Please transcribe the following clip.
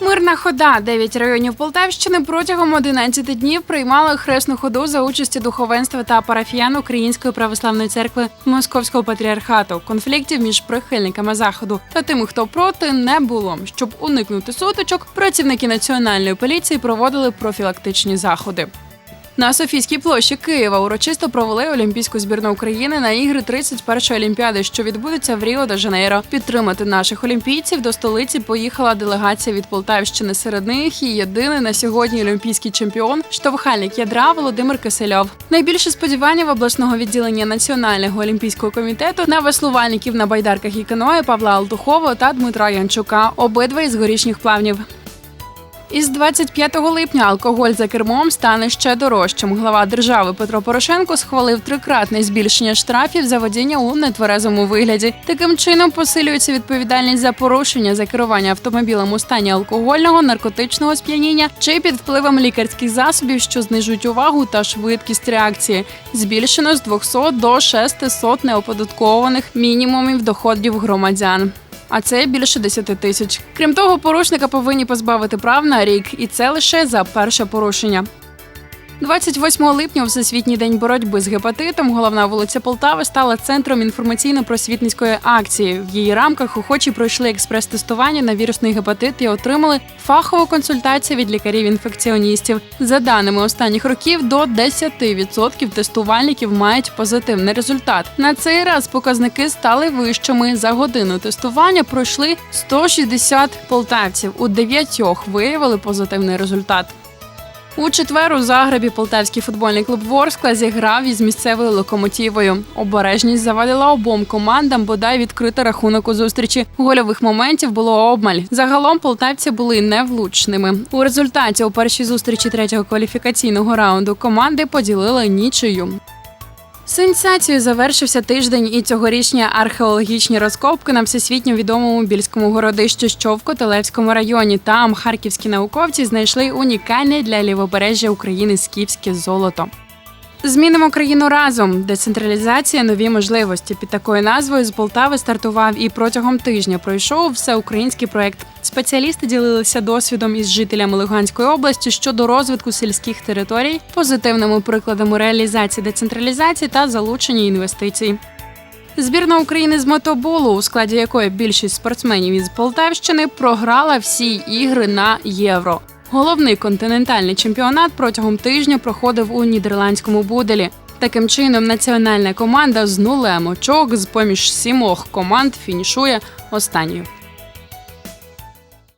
Мирна хода. Дев'ять районів Полтавщини протягом 11 днів приймали хресну ходу за участі духовенства та парафіян Української православної церкви Московського патріархату. Конфліктів між прихильниками заходу та тими, хто проти, не було. Щоб уникнути сутичок, працівники національної поліції проводили профілактичні заходи. На Софійській площі Києва урочисто провели Олімпійську збірну України на ігри 31-ї олімпіади, що відбудеться в Ріо де Жанейро. Підтримати наших олімпійців до столиці поїхала делегація від Полтавщини. Серед них і єдиний на сьогодні олімпійський чемпіон, штовхальник ядра Володимир Кисельов. Найбільше сподівання в обласного відділення Національного олімпійського комітету на веслувальників на байдарках і каное Павла Алтухова та Дмитра Янчука, обидва із горішніх плавнів. Із 25 липня алкоголь за кермом стане ще дорожчим. Глава держави Петро Порошенко схвалив трикратне збільшення штрафів за водіння у нетверезому вигляді. Таким чином посилюється відповідальність за порушення за керування автомобілем у стані алкогольного, наркотичного сп'яніння чи під впливом лікарських засобів, що знижують увагу та швидкість реакції. Збільшено з 200 до 600 неоподаткованих мінімумів доходів громадян а це більше 10 тисяч. Крім того, порушника повинні позбавити прав на рік, і це лише за перше порушення. 28 липня, всесвітній день боротьби з гепатитом, головна вулиця Полтави стала центром інформаційно-просвітницької акції. В її рамках охочі пройшли експрес-тестування на вірусний гепатит і отримали фахову консультацію від лікарів-інфекціоністів. За даними останніх років, до 10% тестувальників мають позитивний результат. На цей раз показники стали вищими. За годину тестування пройшли 160 полтавців. У дев'ятьох виявили позитивний результат. У четвер у Загребі полтавський футбольний клуб Ворскла зіграв із місцевою локомотівою. Обережність завадила обом командам бодай відкрити рахунок у зустрічі. Гольових моментів було обмаль. Загалом полтавці були невлучними. У результаті у першій зустрічі третього кваліфікаційного раунду команди поділили нічию. Сенсацією завершився тиждень і цьогорічні археологічні розкопки на всесвітньо відомому більському городищі, що в Котелевському районі. Там харківські науковці знайшли унікальне для лівобережжя України скіфське золото. Змінимо країну разом. Децентралізація, нові можливості. Під такою назвою з Полтави стартував і протягом тижня пройшов всеукраїнський проект. Спеціалісти ділилися досвідом із жителями Луганської області щодо розвитку сільських територій, позитивними прикладами реалізації децентралізації та залучення інвестицій. Збірна України з мотоболу, у складі якої більшість спортсменів із Полтавщини програла всі ігри на євро. Головний континентальний чемпіонат протягом тижня проходив у нідерландському Буделі. Таким чином, національна команда з нулем очок з поміж сімох команд фінішує останньою.